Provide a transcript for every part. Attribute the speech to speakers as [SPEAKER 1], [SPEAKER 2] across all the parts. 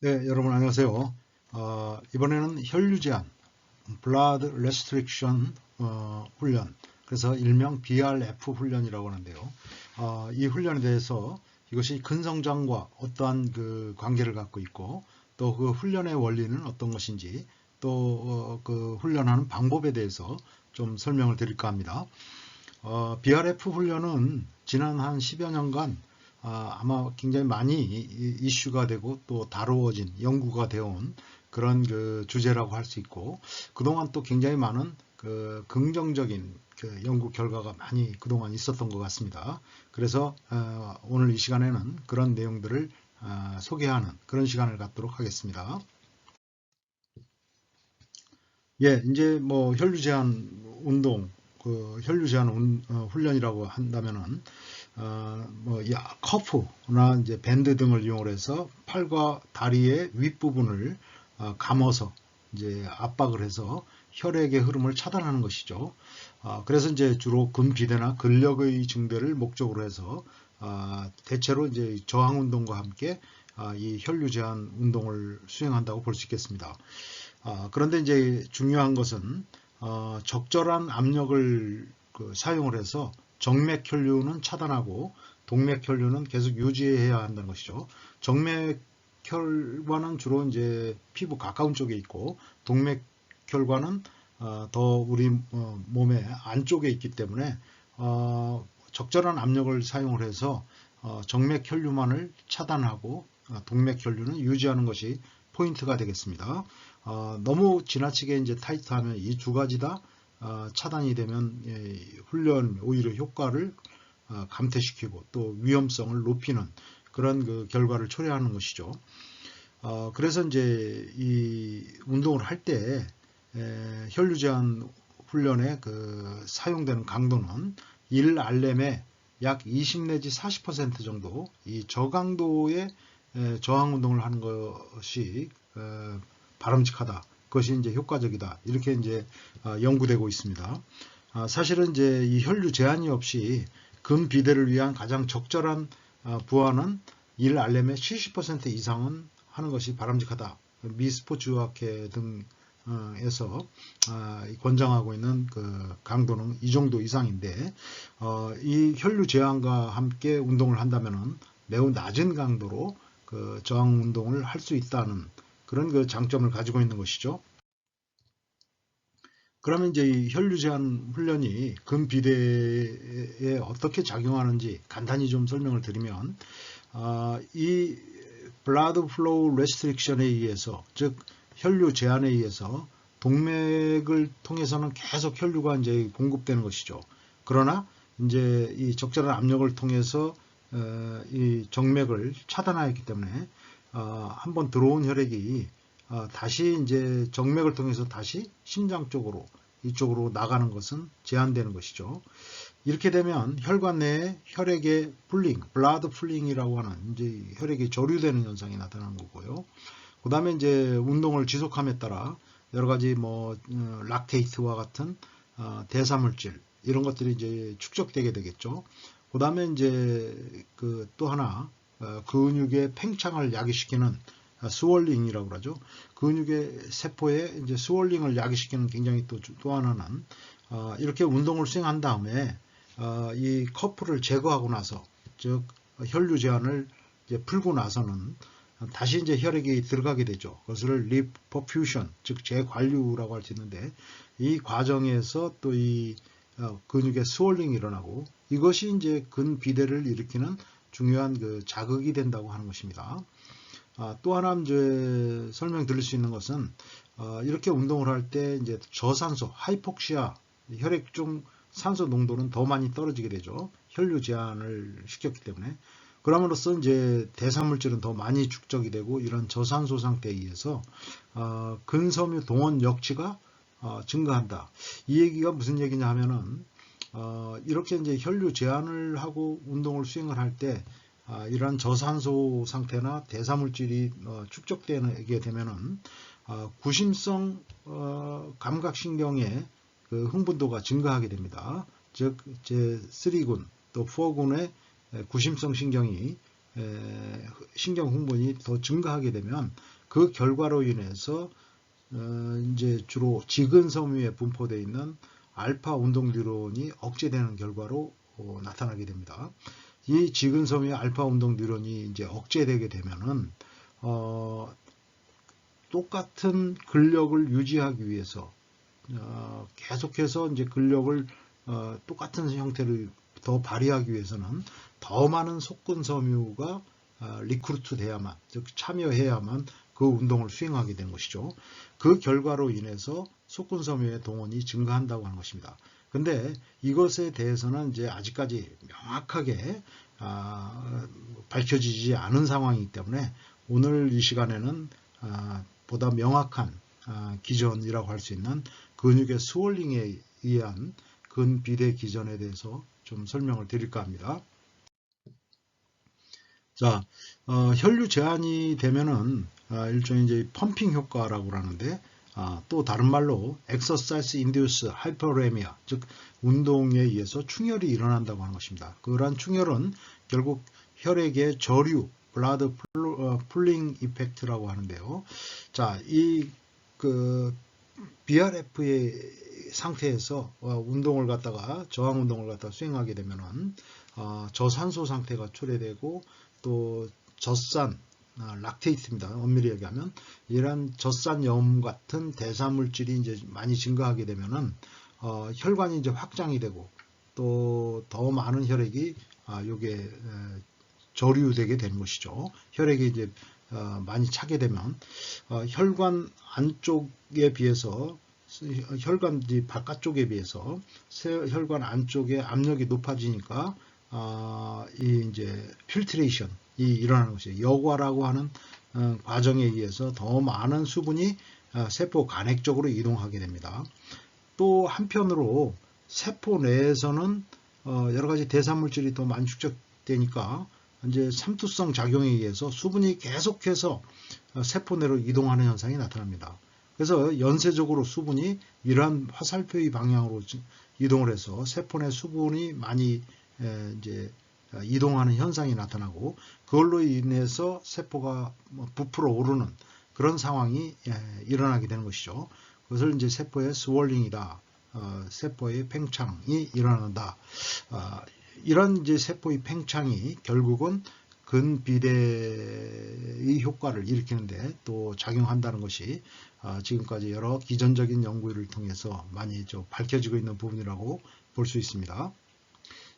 [SPEAKER 1] 네, 여러분 안녕하세요. 어, 이번에는 혈류 제한, Blood Restriction 어, 훈련, 그래서 일명 BRF 훈련이라고 하는데요. 어, 이 훈련에 대해서 이것이 근성장과 어떠한 그 관계를 갖고 있고 또 그 훈련의 원리는 어떤 것인지 또그 어, 훈련하는 방법에 대해서 좀 설명을 드릴까 합니다. 어, BRF 훈련은 지난 한 10여 년간 아, 마 굉장히 많이 이슈가 되고 또 다루어진 연구가 되어온 그런 그 주제라고 할 수 있고 그동안 또 굉장히 많은 그 긍정적인 그 연구 결과가 많이 그동안 있었던 것 같습니다. 그래서 어, 오늘 이 시간에는 그런 내용들을 어, 소개하는 그런 시간을 갖도록 하겠습니다. 예, 이제 뭐 혈류 제한 운동, 그 혈류 제한 운, 어, 훈련이라고 한다면은 어, 뭐 커프나 이제 밴드 등을 이용해서 팔과 다리의 윗부분을 어, 감아서 이제 압박을 해서 혈액의 흐름을 차단하는 것이죠. 어, 그래서 이제 주로 근비대나 근력의 증대를 목적으로 해서 어, 대체로 이제 저항 운동과 함께 어, 이 혈류 제한 운동을 수행한다고 볼 수 있겠습니다. 어, 그런데 이제 중요한 것은 어, 적절한 압력을 그 사용을 해서 정맥혈류는 차단하고 동맥혈류는 계속 유지해야 한다는 것이죠. 정맥혈관은 주로 이제 피부 가까운 쪽에 있고 동맥혈관은 어, 더 우리 어, 몸의 안쪽에 있기 때문에 어, 적절한 압력을 사용을 해서 정맥혈류만을 차단하고 동맥혈류는 유지하는 것이 포인트가 되겠습니다. 너무 지나치게 이제 타이트하면 이 두 가지 다 어, 차단이 되면 예, 훈련 오히려 효과를 어, 감퇴시키고 또 위험성을 높이는 그런 그 결과를 초래하는 것이죠. 어, 그래서 이제 이 운동을 할 때 혈류 제한 훈련에 그 사용되는 강도는 1RM의 약 20 내지 40% 정도 이 저강도의 저항 운동을 하는 것이 바람직하다. 그것이 이제 효과적이다. 이렇게 이제 어, 연구되고 있습니다. 아, 사실은 이제 이 혈류 제한이 없이 근비대를 위한 가장 적절한 어, 부하는 1RM의 70% 이상은 하는 것이 바람직하다. 미 스포츠학회 등에서 아, 권장하고 있는 그 강도는 이 정도 이상인데 어, 이 혈류 제한과 함께 운동을 한다면 매우 낮은 강도로 그 저항 운동을 할 수 있다는 그런 그 장점을 가지고 있는 것이죠. 그러면 이제 이 혈류 제한 훈련이 근비대에 어떻게 작용하는지 간단히 좀 설명을 드리면 어, 이 blood flow restriction에 의해서 즉 혈류 제한에 의해서 동맥을 통해서는 계속 혈류가 이제 공급되는 것이죠. 그러나 이제 이 적절한 압력을 통해서 어, 이 정맥을 차단하였기 때문에 어, 한번 들어온 혈액이 어, 다시 이제 정맥을 통해서 다시 심장 쪽으로 이쪽으로 나가는 것은 제한되는 것이죠. 이렇게 되면 혈관 내에 혈액의 풀링, 블라드 풀링이라고 하는 이제 혈액이 저류되는 현상이 나타나는 거고요. 그 다음에 이제 운동을 지속함에 따라 여러 가지 뭐 어, 락테이트와 같은 어, 대사물질 이런 것들이 이제 축적되게 되겠죠. 그 다음에 이제 그 또 하나 어, 근육의 팽창을 야기시키는 스월링이라고 그러죠. 근육의 세포에 이제 스월링을 야기시키는 굉장히 또, 또 하나는 어, 이렇게 운동을 수행한 다음에 어, 이 커프를 제거하고 나서 즉 혈류 제한을 풀고 나서는 다시 이제 혈액이 들어가게 되죠. 그것을 리퍼퓨션 즉 재관류라고 할 수 있는데 이 과정에서 또이 어, 근육의 스월링이 일어나고 이것이 이제 근비대를 일으키는 중요한 그 자극이 된다고 하는 것입니다. 아, 또 하나 이제 설명 드릴 수 있는 것은 어, 이렇게 운동을 할 때 이제 저산소, 하이폭시아, 혈액 중 산소 농도는 더 많이 떨어지게 되죠. 혈류 제한을 시켰기 때문에. 그럼으로써 이제 대사물질은 더 많이 축적이 되고 이런 저산소 상태에 의해서 어, 근섬유 동원 역치가 어, 증가한다. 이 얘기가 무슨 얘기냐 하면은 어, 이렇게 이제 혈류 제한을 하고 운동을 수행을 할때 아, 이러한 저산소 상태나 대사물질이 어, 축적되게 되면은 어, 구심성 어, 감각신경의 그 흥분도가 증가하게 됩니다. 즉 제3군 또 4군의 구심성 신경이 에, 신경 흥분이 더 증가하게 되면 그 결과로 인해서 어, 이제 주로 지근섬유에 분포되어 있는 알파 운동 뉴런이 억제되는 결과로 어, 나타나게 됩니다. 이 지근섬유의 알파 운동 뉴런이 이제 억제되게 되면은 어, 똑같은 근력을 유지하기 위해서 어, 계속해서 이제 근력을 어, 똑같은 형태를 더 발휘하기 위해서는 더 많은 속근섬유가 어, 리크루트 돼야만 즉 참여해야만 그 운동을 수행하게 되는 것이죠. 그 결과로 인해서 속근섬유의 동원이 증가한다고 하는 것입니다. 근데 이것에 대해서는 이제 아직까지 명확하게 아, 밝혀지지 않은 상황이기 때문에 오늘 이 시간에는 아, 보다 명확한 아, 기전이라고 할 수 있는 근육의 스월링에 의한 근비대 기전에 대해서 좀 설명을 드릴까 합니다. 자, 어, 혈류 제한이 되면은 아, 일종의 이제 펌핑 효과라고 하는데 아, 또 다른 말로 exercise induced hyperemia 즉 운동에 의해서 충혈이 일어난다고 하는 것입니다. 그러한 충혈은 결국 혈액의 저류 블라드 풀링 이펙트라고 하는데요. 자, 이 그 BRF의 상태에서 어, 운동을 갖다가 저항 운동을 갖다가 수행하게 되면은 어, 저산소 상태가 초래되고 또 젖산 아, 락테이트입니다. 엄밀히 얘기하면 이런 젖산염 같은 대사 물질이 이제 많이 증가하게 되면은 어, 혈관이 이제 확장이 되고 또 더 많은 혈액이 아, 요게 에, 저류되게 되는 것이죠. 혈액이 이제 어, 많이 차게 되면 어, 혈관 안쪽에 비해서 혈관 바깥쪽에 비해서 혈관 안쪽의 압력이 높아지니까 어, 이 이제 필트레이션이 일어나는 것이에요. 여과라고 하는 어, 과정에 의해서 더 많은 수분이 어, 세포 간핵 쪽으로 이동하게 됩니다. 또 한편으로 세포 내에서는 어, 여러 가지 대사물질이 더 많이 축적되니까 이제 삼투성 작용에 의해서 수분이 계속해서 어, 세포 내로 이동하는 현상이 나타납니다. 그래서 연쇄적으로 수분이 이러한 화살표의 방향으로 이동을 해서 세포 내 수분이 많이 이제 어, 이동하는 현상이 나타나고 그걸로 인해서 세포가 뭐 부풀어 오르는 그런 상황이 일어나게 되는 것이죠. 그것을 이제 세포의 스월링이다. 어, 세포의 팽창이 일어난다. 이런 이제 세포의 팽창이 결국은 근비대의 효과를 일으키는데 또 작용한다는 것이 아, 지금까지 여러 기전적인 연구를 통해서 많이 좀 밝혀지고 있는 부분이라고 볼 수 있습니다.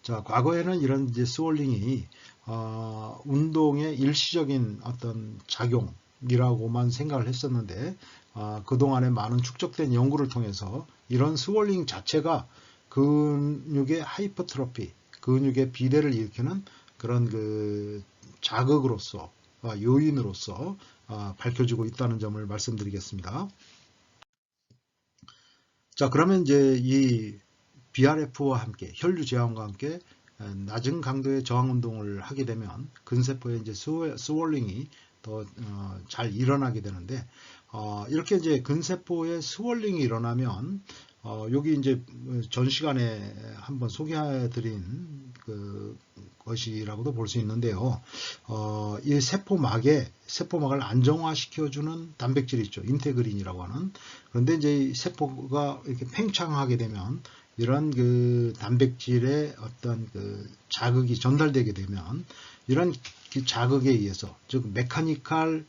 [SPEAKER 1] 자, 과거에는 이런 이제 스월링이 어, 운동의 일시적인 어떤 작용이라고만 생각을 했었는데 어, 그동안에 많은 축적된 연구를 통해서 이런 스월링 자체가 근육의 하이퍼트로피 근육의 비대를 일으키는 그런 그 자극으로서 어, 요인으로서 어, 밝혀지고 있다는 점을 말씀드리겠습니다. 자 그러면 이제 이 BRF와 함께 혈류 제한과 함께 낮은 강도의 저항 운동을 하게 되면 근세포의 이제 스월링이 더잘 어, 일어나게 되는데 이렇게 이제 근세포의 스월링이 일어나면 어, 여기 이제 전 시간에 한번 소개해드린 그 것이라고도 볼 수 있는데요. 어, 이 세포막에 세포막을 안정화시켜주는 단백질이 있죠. 인테그린이라고 하는. 그런데 이제 세포가 이렇게 팽창하게 되면 이런 그 단백질의 어떤 그 자극이 전달되게 되면 이런 그 자극에 의해서 즉 메카니컬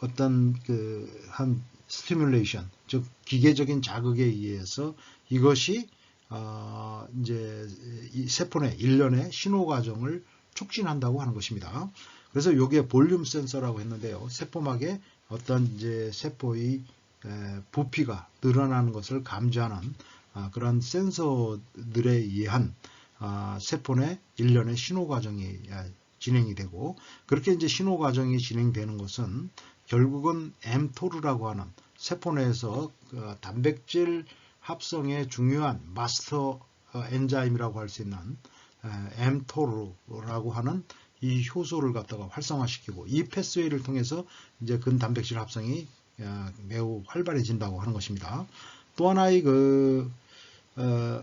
[SPEAKER 1] 어떤 그 한 스티뮬레이션 즉 기계적인 자극에 의해서 이것이 어, 이제 이 세포 내 일련의 신호 과정을 촉진한다고 하는 것입니다. 그래서 여기에 볼륨 센서라고 했는데요. 세포막에 어떤 이제 세포의 에, 부피가 늘어나는 것을 감지하는 아, 그런 센서들에 의한 아, 세포내 일련의 신호 과정이 아, 진행이 되고 그렇게 이제 신호 과정이 진행되는 것은 결국은 m토르라고 하는 세포 내에서 그 단백질 합성의 중요한 마스터 어, 엔자임이라고 할 수 있는 m토르라고 하는 이 효소를 갖다가 활성화시키고 이 패스웨이를 통해서 이제 근단백질 합성이 어, 매우 활발해진다고 하는 것입니다. 또 하나의 그 어,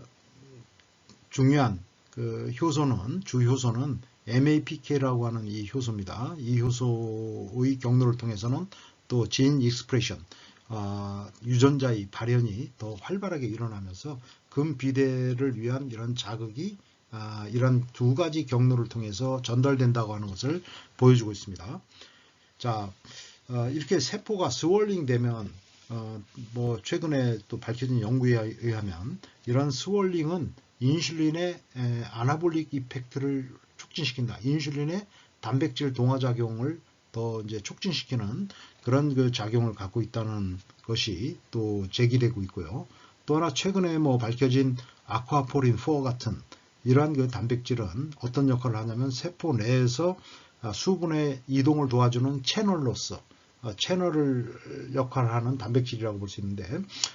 [SPEAKER 1] 중요한 그 효소는 주 효소는 MAPK라고 하는 이 효소입니다. 이 효소의 경로를 통해서는 또 진 익스프레션 어, 유전자의 발현이 더 활발하게 일어나면서 금비대를 위한 이런 자극이 아, 이런 두 가지 경로를 통해서 전달된다고 하는 것을 보여주고 있습니다. 자, 어, 이렇게 세포가 스월링 되면 어, 뭐 최근에 또 밝혀진 연구에 의하면 이런 스월링은 인슐린의 에, 아나볼릭 이펙트를 촉진시킨다. 인슐린의 단백질 동화 작용을 더 이제 촉진시키는 그런 그 작용을 갖고 있다는 것이 또 제기되고 있고요. 또 하나 최근에 뭐 밝혀진 아쿠아포린 4 같은 이러한 그 단백질은 어떤 역할을 하냐면 세포 내에서 아, 수분의 이동을 도와주는 채널로서 어, 채널을 역할을 하는 단백질이라고 볼 수 있는데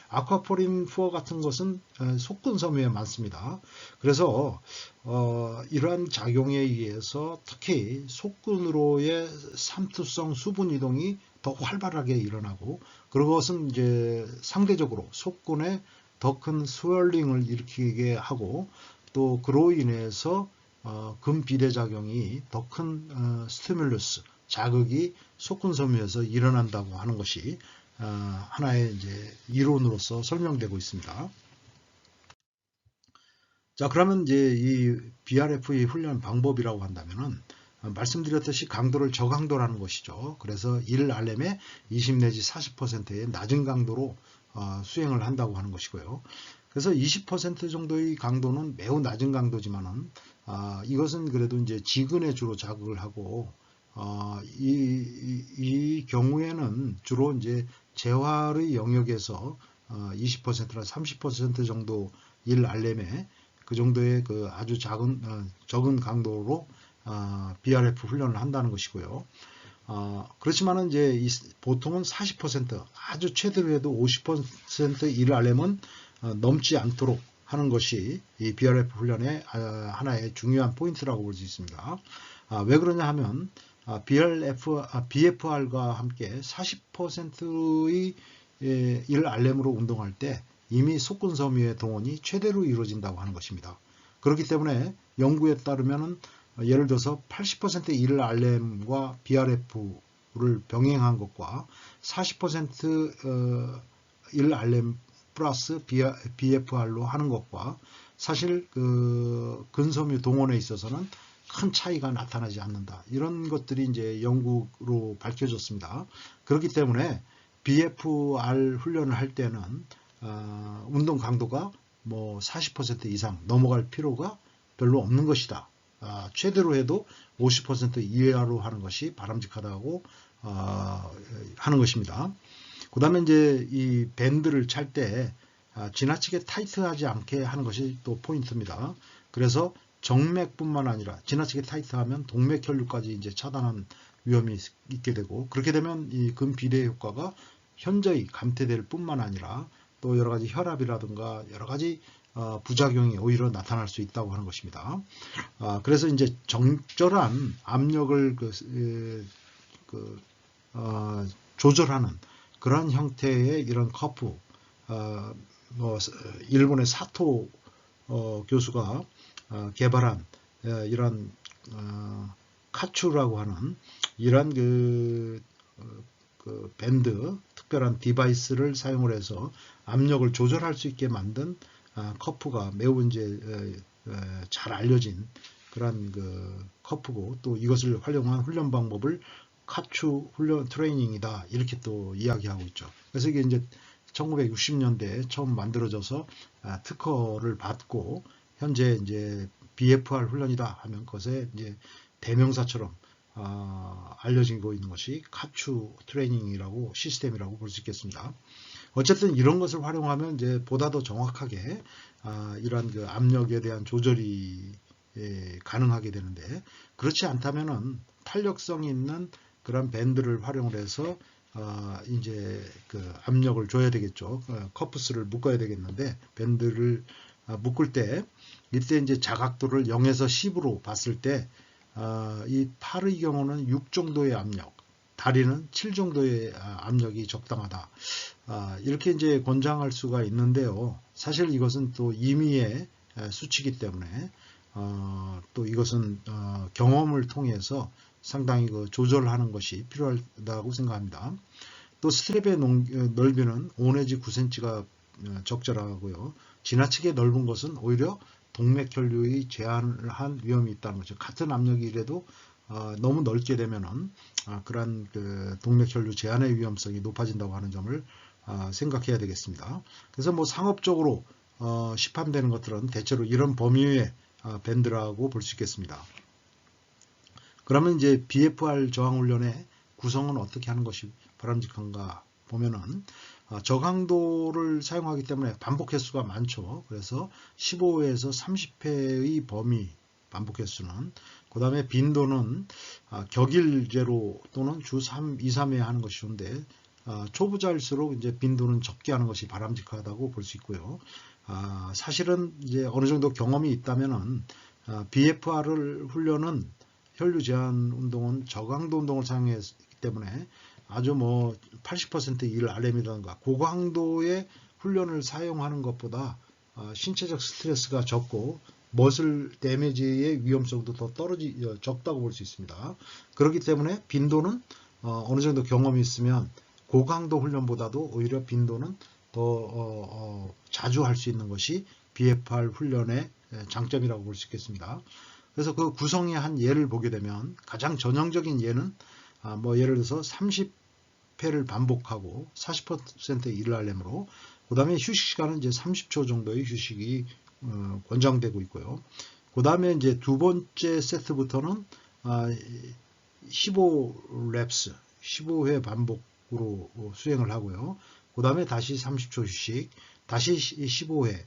[SPEAKER 1] 아쿠아포린 4 같은 것은 어, 속근 섬유에 많습니다. 그래서 어, 이러한 작용에 의해서 특히 속근으로의 삼투성 수분 이동이 더 활발하게 일어나고 그것은 이제 상대적으로 속근에 더 큰 스웰링을 일으키게 하고 또 그로 인해서 어, 금비대작용이 더큰 어, 스티뮬러스 자극이 속근섬유에서 일어난다고 하는 것이 어, 하나의 이제 이론으로서 설명되고 있습니다. 자 그러면 이제 이 BRF의 훈련 방법이라고 한다면은 어, 말씀드렸듯이 강도를 저강도라는 것이죠. 그래서 1RM에 20 내지 40%의 낮은 강도로 어, 수행을 한다고 하는 것이고요. 그래서 20% 정도의 강도는 매우 낮은 강도지만은 아, 이것은 그래도 이제 지근에 주로 자극을 하고 어, 이, 이, 이, 경우에는 주로 이제 재활의 영역에서 어, 20%나 30% 정도 1RM에 그 정도의 그 아주 작은 어, 적은 강도로 어, BRF 훈련을 한다는 것이고요. 어, 그렇지만은 이제 이, 보통은 40% 아주 최대로 해도 50% 1RM은 어, 넘지 않도록 하는 것이 이 BRF 훈련의 아, 하나의 중요한 포인트라고 볼 수 있습니다. 아, 왜 그러냐 하면 아, BRF, BFR과 함께 40%의 1RM으로 운동할 때 이미 속근섬유의 동원이 최대로 이루어진다고 하는 것입니다. 그렇기 때문에 연구에 따르면 예를 들어서 80% 1RM과 BRF를 병행한 것과 40% 1RM 플러스 BFR로 하는 것과 사실 그 근섬유 동원에 있어서는 큰 차이가 나타나지 않는다. 이런 것들이 이제 연구로 밝혀졌습니다. 그렇기 때문에 BFR 훈련을 할 때는 어, 운동 강도가 뭐 40% 이상 넘어갈 필요가 별로 없는 것이다. 아, 최대로 해도 50% 이하로 하는 것이 바람직하다고 어, 하는 것입니다. 그 다음에 이제 이 밴드를 찰때 아, 지나치게 타이트하지 않게 하는 것이 또 포인트입니다. 그래서 정맥뿐만 아니라 지나치게 타이트하면 동맥 혈류까지 이제 차단한 위험이 있게 되고 그렇게 되면 이 근비대 효과가 현저히 감퇴될 뿐만 아니라 또 여러 가지 혈압이라든가 여러 가지 어, 부작용이 오히려 나타날 수 있다고 하는 것입니다. 아, 그래서 이제 적절한 압력을 그, 그 어, 조절하는 그런 형태의 이런 커프, 어, 뭐 일본의 사토 어, 교수가 어, 개발한 어, 이런 어, 카츄라고 하는 이런 그, 어, 그 밴드 특별한 디바이스를 사용을 해서 압력을 조절할 수 있게 만든 아, 커프가 매우 이제 잘 알려진 그런 그 커프고 또 이것을 활용한 훈련 방법을 카추 훈련 트레이닝이다 이렇게 또 이야기하고 있죠. 그래서 이게 이제 1960년대에 처음 만들어져서 아, 특허를 받고 현재 이제 BFR 훈련이다 하면 그것에 이제 대명사처럼 어, 알려지고 있는 것이 카추 트레이닝이라고 시스템이라고 볼 수 있겠습니다. 어쨌든 이런 것을 활용하면 이제 보다 더 정확하게 어, 이러한 그 압력에 대한 조절이 예, 가능하게 되는데 그렇지 않다면은 탄력성 있는 그런 밴드를 활용을 해서 어, 이제 그 압력을 줘야 되겠죠. 어, 커프스를 묶어야 되겠는데 밴드를 어, 묶을 때 이때 이제 자각도를 0에서 10으로 봤을 때 어, 이 팔의 경우는 6 정도의 압력, 다리는 7 정도의 아, 압력이 적당하다. 아, 이렇게 이제 권장할 수가 있는데요. 사실 이것은 또 임의의 수치이기 때문에 어, 또 이것은 어, 경험을 통해서 상당히 그 조절하는 것이 필요하다고 생각합니다. 또 스트랩의 농, 어, 넓이는 5 내지 9cm가 적절하고요. 지나치게 넓은 것은 오히려 동맥혈류의 제한을 한 위험이 있다는 거죠. 같은 압력이라도 어, 너무 넓게 되면은 아, 그러한 그 동맥혈류 제한의 위험성이 높아진다고 하는 점을 아, 생각해야 되겠습니다. 그래서 뭐 상업적으로 어, 시판되는 것들은 대체로 이런 범위의 아, 밴드라고 볼 수 있겠습니다. 그러면 이제 BFR 저항 훈련의 구성은 어떻게 하는 것이 바람직한가 보면은 아, 저강도를 사용하기 때문에 반복 횟수가 많죠. 그래서 15회에서 30회의 범위 반복 횟수는 그 다음에 빈도는 아, 격일제로 또는 주 3, 2, 3회 하는 것이 좋은데 아, 초보자일수록 이제 빈도는 적게 하는 것이 바람직하다고 볼 수 있고요. 사실은 이제 어느 정도 경험이 있다면은 BFR을 훈련은 혈류 제한 운동은 저강도 운동을 사용했기 때문에 아주 뭐 80%일 RM이라든가 고강도의 훈련을 사용하는 것보다 어, 신체적 스트레스가 적고 머슬 데미지의 위험성도 더 떨어지 어, 적다고 볼 수 있습니다. 그렇기 때문에 빈도는 어, 느 정도 경험이 있으면 고강도 훈련보다도 오히려 빈도는 더 자주 할 수 있는 것이 BFR 훈련의 장점이라고 볼 수 있겠습니다. 그래서 그 구성의 한 예를 보게 되면 가장 전형적인 예는 아, 뭐 예를 들어서 30회를 반복하고 40%의 일을 하려므로 그 다음에 휴식 시간은 이제 30초 정도의 휴식이 어, 권장되고 있고요. 그 다음에 이제 두 번째 세트부터는 아, 15랩스, 15회 반복으로 수행을 하고요. 그 다음에 다시 30초 휴식, 다시 15회,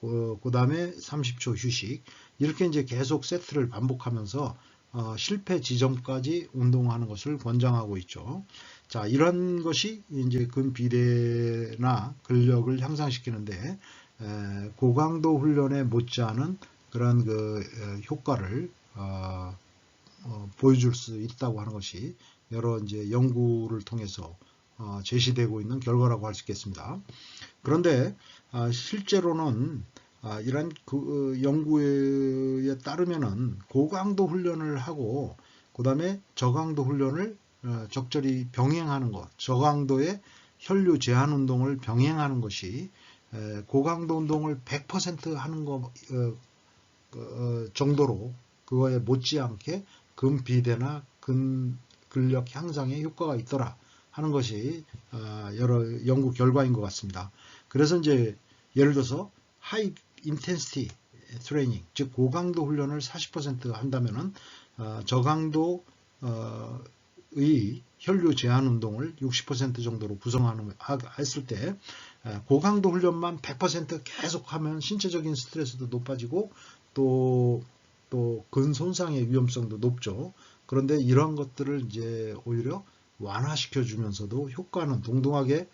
[SPEAKER 1] 그 다음에 30초 휴식 이렇게 이제 계속 세트를 반복하면서 어, 실패 지점까지 운동하는 것을 권장하고 있죠. 자, 이런 것이 이제 근비대나 근력을 향상시키는데 에, 고강도 훈련에 못지않은 그런 그 에, 효과를 어, 어, 보여줄 수 있다고 하는 것이 여러 이제 연구를 통해서 어, 제시되고 있는 결과라고 할 수 있겠습니다. 그런데 아, 실제로는 아, 이런 그 어, 연구에 따르면은 고강도 훈련을 하고 그 다음에 저강도 훈련을 어, 적절히 병행하는 것, 저강도의 혈류 제한 운동을 병행하는 것이 에, 고강도 운동을 100% 하는 것 어, 어, 정도로 그거에 못지않게 근비대나 근 근력 향상에 효과가 있더라 하는 것이 어, 여러 연구 결과인 것 같습니다. 그래서 이제 예를 들어서 하이 인텐시티 트레이닝, 즉 고강도 훈련을 40% 한다면은 어, 저강도의 혈류 제한 운동을 60% 정도로 구성하는 했을 때 어, 고강도 훈련만 100% 계속하면 신체적인 스트레스도 높아지고 또 또 근손상의 위험성도 높죠. 그런데 이런 것들을 이제 오히려 완화시켜 주면서도 효과는 동등하게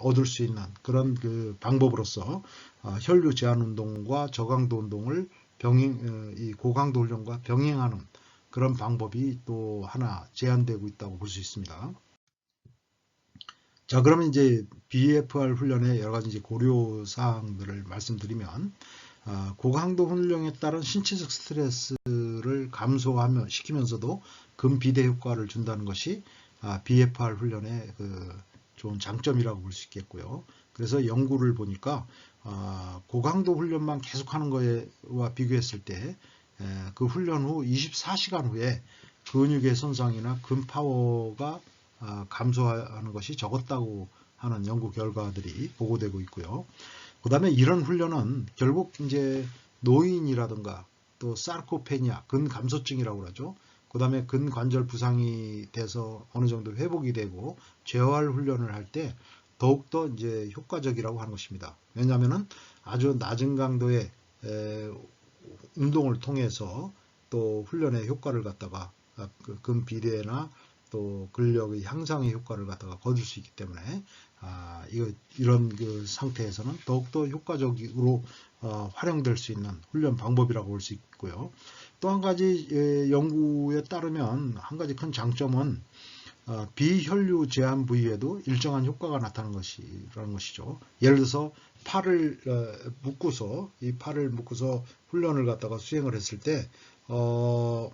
[SPEAKER 1] 얻을 수 있는 그런 그 방법으로서 어, 혈류 제한 운동과 저강도 운동을 병행, 어, 이 고강도 훈련과 병행하는 그런 방법이 또 하나 제한되고 있다고 볼 수 있습니다. 자, 그러면 이제 BFR 훈련의 여러 가지 이제 고려 사항들을 말씀드리면 어, 고강도 훈련에 따른 신체적 스트레스를 감소하며 시키면서도 근비대 효과를 준다는 것이 아, BFR 훈련의 그 좋은 장점이라고 볼 수 있겠고요. 그래서 연구를 보니까 어, 고강도 훈련만 계속하는 거와 비교했을 때 그 훈련 후 24시간 후에 근육의 손상이나 근파워가 어, 감소하는 것이 적었다고 하는 연구 결과들이 보고되고 있고요. 그 다음에 이런 훈련은 결국 이제 노인이라든가 또 사르코페니아, 근감소증이라고 그러죠. 그 다음에 근관절 부상이 돼서 어느 정도 회복이 되고 재활 훈련을 할 때 더욱더 이제 효과적이라고 하는 것입니다. 왜냐하면 아주 낮은 강도의 운동을 통해서 또 훈련의 효과를 갖다가 아, 그또 근력의 향상의 효과를 갖다가 거둘 수 있기 때문에 아, 이거, 이런 그 상태에서는 더욱더 효과적으로 어, 활용될 수 있는 훈련 방법이라고 볼 수 있고요. 또 한 가지 예, 연구에 따르면 한 가지 큰 장점은 어, 비혈류 제한 부위에도 일정한 효과가 나타나는 것이라는 것이죠. 예를 들어서 팔을 어, 묶고서 이 팔을 묶고서 훈련을 갖다가 수행을 했을 때 어,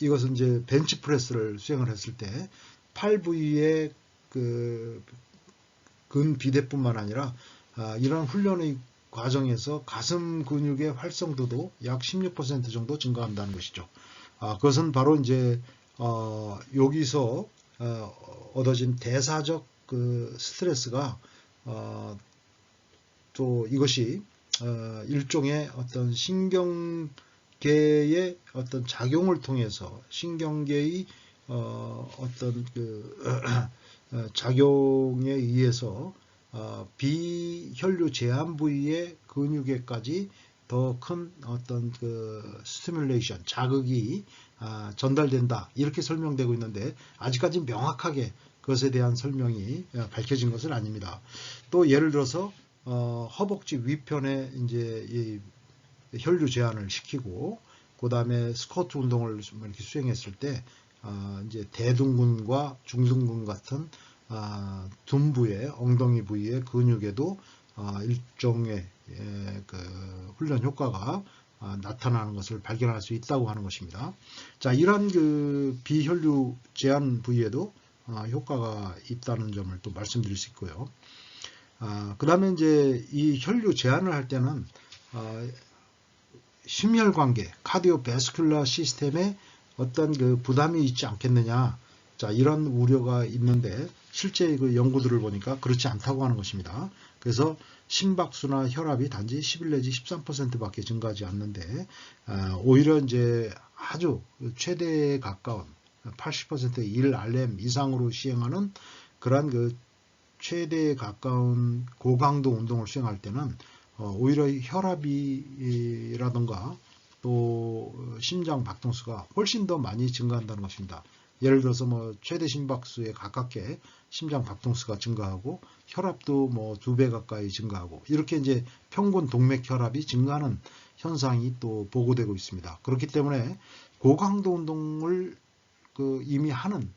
[SPEAKER 1] 이것은 이제 벤치 프레스를 수행을 했을 때 팔 부위의 그 근비대뿐만 아니라 아, 이런 훈련의 과정에서 가슴 근육의 활성도도 약 16% 정도 증가한다는 것이죠. 아, 그것은 바로 이제 어, 여기서 어, 얻어진 대사적 그 스트레스가 어, 또 이것이 어, 일종의 어떤 신경계의 어떤 작용을 통해서 신경계의 어, 어떤 그 어, 작용에 의해서 어, 비혈류 제한 부위의 근육에까지 더 큰 어떤 그 스티뮬레이션 자극이 아, 전달된다 이렇게 설명되고 있는데 아직까지 명확하게 그것에 대한 설명이 어, 밝혀진 것은 아닙니다. 또 예를 들어서 어, 허벅지 위편에 이제 이 혈류 제한을 시키고 그 다음에 스쿼트 운동을 이렇게 수행했을 때 어, 이제 대둔근과 중둔근 같은 어, 둔부의 엉덩이 부위의 근육에도 어, 일종의 예, 그 훈련 효과가 아, 나타나는 것을 발견할 수 있다고 하는 것입니다. 자, 이러한 그 비혈류 제한 부위에도 아, 효과가 있다는 점을 또 말씀드릴 수 있고요. 아, 그 다음에 이제 이 혈류 제한을 할 때는 심혈관계, 카디오베스큘러 시스템에 어떤 그 부담이 있지 않겠느냐. 자, 이런 우려가 있는데 실제 그 연구들을 보니까 그렇지 않다고 하는 것입니다. 그래서 심박수나 혈압이 단지 11 내지 13%밖에 증가하지 않는데 어, 오히려 이제 아주 최대에 가까운 80%의 1RM 이상으로 시행하는 그러한 그 최대에 가까운 고강도 운동을 수행할 때는 어, 오히려 혈압이라든가 또 심장 박동수가 훨씬 더 많이 증가한다는 것입니다. 예를 들어서 뭐 최대 심박수에 가깝게 심장 박동수가 증가하고 혈압도 뭐 두 배 가까이 증가하고 이렇게 이제 평균 동맥 혈압이 증가하는 현상이 또 보고되고 있습니다. 그렇기 때문에 고강도 운동을 그 이미 하는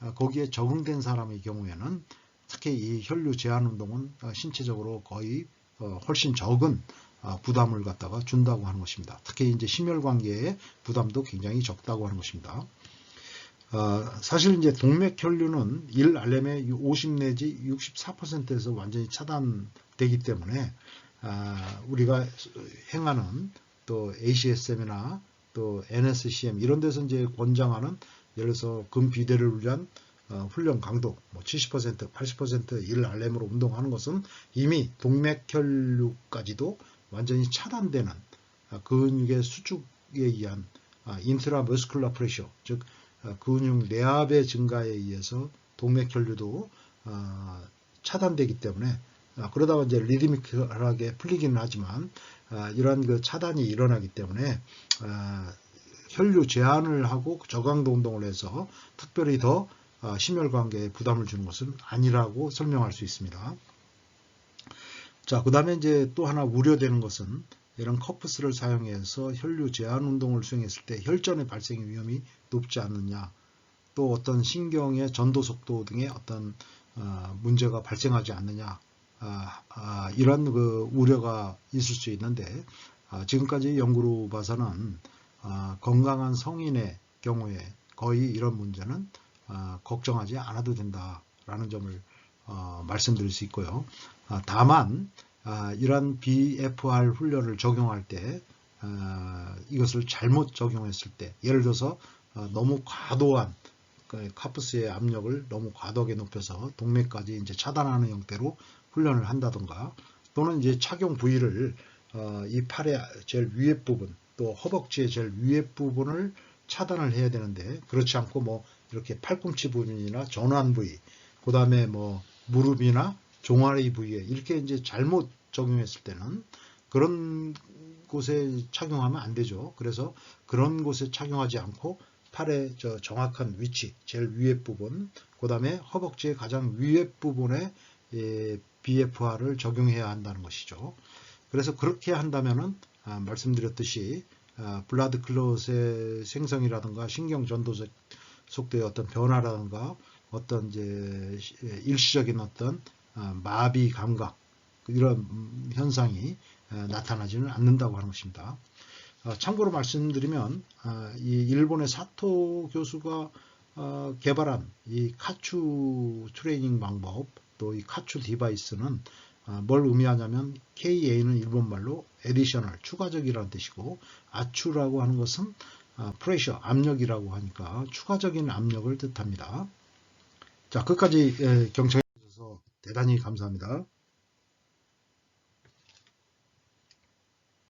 [SPEAKER 1] 아, 거기에 적응된 사람의 경우에는 특히 이 혈류 제한 운동은 아, 신체적으로 거의 어, 훨씬 적은 아, 부담을 갖다가 준다고 하는 것입니다. 특히 이제 심혈관계의 부담도 굉장히 적다고 하는 것입니다. 어, 사실 이제 동맥혈류는 1RM의 50 내지 64%에서 완전히 차단되기 때문에 아, 우리가 행하는 또 ACSM이나 또 NSCM 이런 데서 이제 권장하는 예를 들어서 금비대를 위한 어, 훈련 강도 뭐 70%, 80% 1RM으로 운동하는 것은 이미 동맥혈류까지도 완전히 차단되는 아, 근육의 수축에 의한 아, 인트라머스쿨라 프레셔 즉 어, 근육 내압의 증가에 의해서 동맥혈류도 어, 차단되기 때문에 어, 그러다가 이제 리드미컬하게 풀리기는 하지만 이러한 그 차단이 일어나기 때문에 혈류 제한을 하고 저강도 운동을 해서 특별히 더 심혈관계에 부담을 주는 것은 아니라고 설명할 수 있습니다. 자, 그 다음에 이제 또 하나 우려되는 것은 이런 커프스를 사용해서 혈류 제한 운동을 수행했을 때 혈전의 발생 위험이 높지 않느냐 또 어떤 신경의 전도 속도 등의 어떤 어, 문제가 발생하지 않느냐 아, 아, 이런 그 우려가 있을 수 있는데 아, 지금까지 연구로 봐서는 아, 건강한 성인의 경우에 거의 이런 문제는 아, 걱정하지 않아도 된다라는 점을 어, 말씀드릴 수 있고요. 아, 다만 아, 이러한 BFR 훈련을 적용할 때 아, 이것을 잘못 적용했을 때 예를 들어서 어, 너무 과도한 그 카프스의 압력을 너무 과도하게 높여서 동맥까지 이제 차단하는 형태로 훈련을 한다던가 또는 이제 착용 부위를 어, 이 팔의 제일 위에 부분 또 허벅지의 제일 위에 부분을 차단을 해야 되는데 그렇지 않고 뭐 이렇게 팔꿈치 부분이나 전완 부위 그 다음에 뭐 무릎이나 종아리 부위에 이렇게 이제 잘못 적용했을 때는 그런 곳에 착용하면 안 되죠. 그래서 그런 곳에 착용하지 않고 팔의 저 정확한 위치, 제일 위에 부분, 그 다음에 허벅지의 가장 위에 부분에 예, BFR을 적용해야 한다는 것이죠. 그래서 그렇게 한다면은 아, 말씀드렸듯이 아, 블라드 클롯의 생성이라든가 신경 전도 속도의 어떤 변화라든가 어떤 이제 시- 일시적인 어떤 어, 마비 감각 이런 음, 현상이 어, 나타나지는 않는다고 하는 것입니다. 어, 참고로 말씀드리면 어, 이 일본의 사토 교수가 어, 개발한 이 카추 트레이닝 방법 또 이 카추 디바이스는 어, 뭘 의미하냐면 KA는 일본말로 에디셔널 추가적이라는 뜻이고 아추라고 하는 것은 프레셔 압력이라고 하니까 추가적인 압력을 뜻합니다. 자 끝까지 예, 경청해 주셔서 대단히 감사합니다.